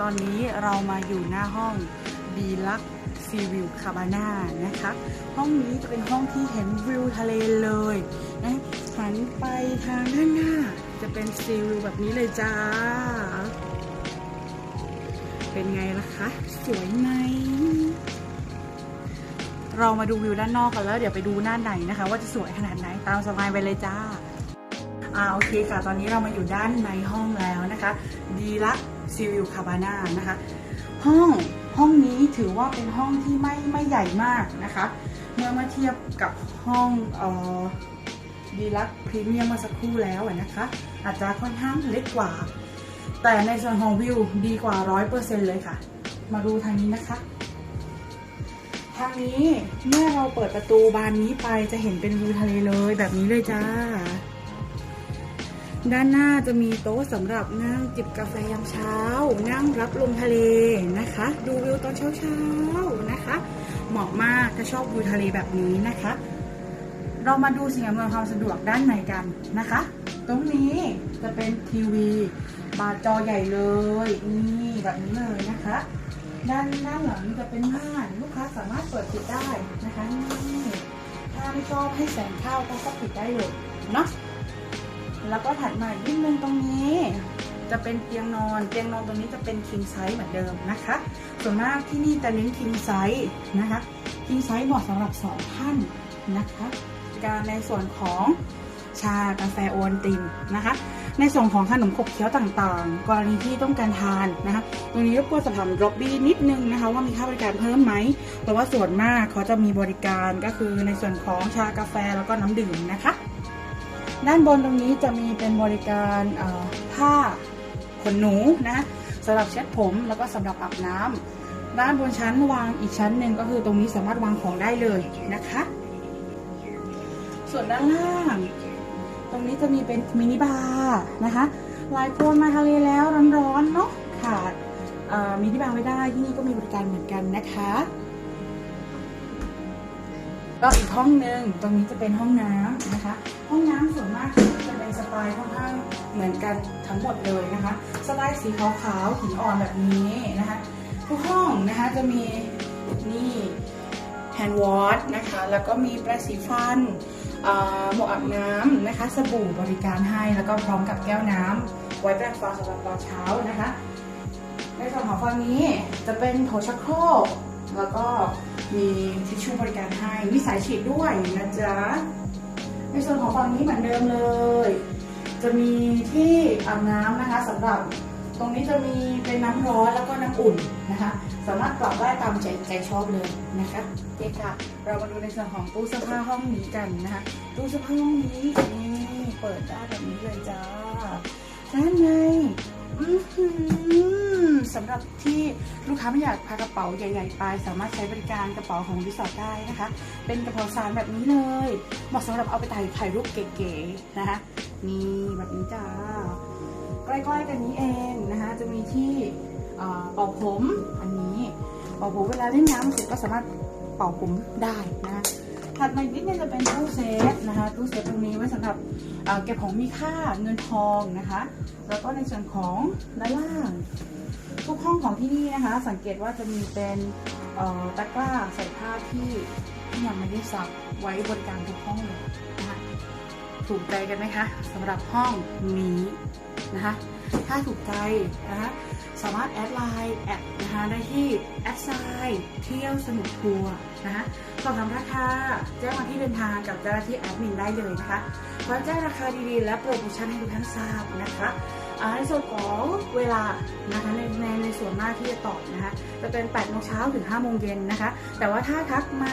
ตอนนี้เรามาอยู่หน้าห้องดีลักซีวิวคาบาน่านะคะ ห้องนี้จะเป็นห้องที่เห็นวิวทะเลเลยนะหันไปทางด้านหน้า จะเป็นซีวิวแบบนี้เลยจ้า เป็นไงล่ะคะ สวยไหม เรามาดูวิวด้านนอกกันแล้ว เดี๋ยวไปดูหน้าไหนนะคะ ว่าจะสวยขนาดไหนตามสบายไปเลยจ้าอ่าโอเคค่ะ ตอนนี้เรามาอยู่ด้านในห้องแล้วนะคะ ดีลัก ซีวิวคาบาน่านะคะ ห้องห้องนี้ถือว่าเป็นห้องที่ไม่ไม่ใหญ่มากนะคะ เมื่อมาเทียบกับห้องเอ่อดีลักพรีเมียมเมื่อสักครู่แล้วนะคะ อาจจะค่อนข้างเล็กกว่า แต่ในส่วนของวิวดีกว่า 100%เลยค่ะ มาดูทางนี้นะคะ ทางนี้เมื่อเราเปิดประตูบานนี้ไปจะเห็นเป็นวิวทะเลเลยแบบนี้เลยจ้า ด้านหน้าจะมีโต๊ะสำหรับนั่งจิบกาแฟยามเช้า นั่งรับลมทะเลนะคะ ดูวิวตอนเช้าๆนะคะ เหมาะมากถ้าชอบวิวทะเลแบบนี้นะคะ เรามาดูสิ่งอำนวยความสะดวกด้านในกันนะคะ ตรงนี้จะเป็นทีวีบาจอใหญ่เลยนี่แบบนี้เลยนะคะ ด้านด้านหลังจะเป็นม่านลูกค้าสามารถเปิดปิดได้นะคะนี่ถ้าไม่ชอบให้แสงเข้าก็ปิดได้เลยเนาะ แล้วก็ถัดมาอีกนิดนึงตรงนี้จะเป็นเตียงนอน เตียงนอนตรงนี้จะเป็น king size เหมือนเดิมนะคะ ส่วนมากที่นี่จะเน้น king size นะคะ king size เหมาะสำหรับสองท่านนะคะ การในส่วนของชากาแฟโอวัลตินนะคะ ในส่วนของขนมขบเคี้ยวต่างๆ กรณีที่ต้องการทานนะคะ ตรงนี้รบกวนสอบถามร็อบบี้นิดนึงนะคะ ว่ามีค่าบริการเพิ่มไหม เพราะว่าส่วนมากเขาจะมีบริการก็คือในส่วนของชากาแฟแล้วก็น้ำดื่มนะคะ ด้านบนตรงนี้จะมีเป็นบริการผ้าขนหนูนะสำหรับเช็ดผมแล้วก็สำหรับอาบน้ำด้านบนชั้นวางอีกชั้นหนึ่งก็คือตรงนี้สามารถวางของได้เลยนะคะ ส่วนด้านล่าง ตรงนี้จะมีเป็นมินิบาร์นะคะหลายคนมาทะเลแล้วร้อนๆเนาะขาดมินิบาร์ไม่ได้ที่นี่ก็มีบริการเหมือนกันนะคะ ก็อีกห้องหนึ่งตรงนี้จะเป็นห้องน้ำนะคะ ห้องน้ำส่วนมากจะเป็นสไตล์ค่อนข้างเหมือนกันทั้งหมดเลยนะคะสไตล์สีขาวๆหินอ่อนแบบนี้นะคะ ทุกห้องนะคะจะมีนี่แฮนด์วอชนะคะ แล้วก็มีแปรงสีฟันอ่าหมวกอาบน้ำนะคะ สบู่บริการให้แล้วก็พร้อมกับแก้วน้ำไว้แปรงฟันสำหรับตอนเช้านะคะ ในส่วนของฝั่งนี้จะเป็นโถชักโครกแล้วก็ มีทิชชู่บริการให้ มีสายฉีดด้วยนะจ๊ะ ในส่วนของฝั่งนี้เหมือนเดิมเลย จะมีที่อาบน้ำนะคะสำหรับตรงนี้จะมีเป็นน้ำร้อนแล้วก็น้ำอุ่นนะคะ สามารถปรับได้ตามใจใจชอบเลยนะคะโอเคค่ะ เรามาดูในส่วนของตู้เสื้อผ้าห้องนี้กันนะคะตู้เสื้อผ้าห้องนี้นี่เปิดได้แบบนี้เลยจ้าด้านในอื้อหือ สำหรับที่ลูกค้าไม่อยากพากระเป๋าใหญ่ ๆ ไป สามารถใช้บริการกระเป๋าของรีสอร์ทได้นะคะ เป็นกระเป๋าสารแบบนี้เลย เหมาะสำหรับเอาไปถ่ายถ่ายรูปเก๋ๆนะคะนี่แบบนี้จ้าใกล้ๆกันนี้เองนะคะ จะมีที่เป่าผมอันนี้เป่าผมเวลาเล่นน้ำเสร็จก็สามารถเป่าผมได้นะคะถัดมาอีกนิดนึงจะเป็นตู้เซฟนะคะตู้เซฟตรงนี้ไว้สำหรับเก็บของมีค่าเงินทองนะคะ แล้วก็ในส่วนของด้านล่าง ทุกห้องของที่นี่นะคะ สังเกตว่าจะมีเป็นตะกร้าใส่ผ้าที่ที่ยังไม่ได้ซักไว้บริการทุกห้องเลยนะคะถูกใจกันไหมคะสำหรับห้องนี้นะคะ ถ้าถูกใจนะคะสามารถแอดไลน์แอดนะคะได้ที่แอดไซน์เที่ยวสนุกทัวร์นะคะสอบถามราคาแจ้งมาที่เดินทางกับเจ้าหน้าที่แอดมินได้เลยนะคะขอแจ้งราคาดีๆ และโปรโมชั่นให้ทุกท่านทราบนะคะ ในส่วนของเวลานะคะในในในส่วนมาที่จะตอบนะคะจะเป็น8โมงเช้าถึง5โมงเย็นนะคะ แต่ว่าถ้าทักมา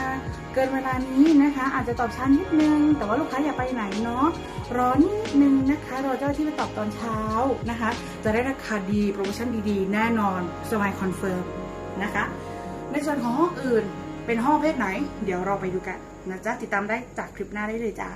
เกินเวลานี้นะคะ อาจจะตอบช้านิดนึง แต่ว่าลูกค้าอย่าไปไหนเนาะรอนิดนึงนะคะรอเจ้าที่มาตอบตอนเช้านะคะ จะได้ราคาดีโปรโมชั่นดีๆ แน่นอนสมัยคอนเฟิร์มนะคะ ในส่วนของห้องอื่นเป็นห้องเพศไหน เดี๋ยวเราไปดูกันนะจ๊ะติดตามได้จากคลิปหน้าได้เลยจ้า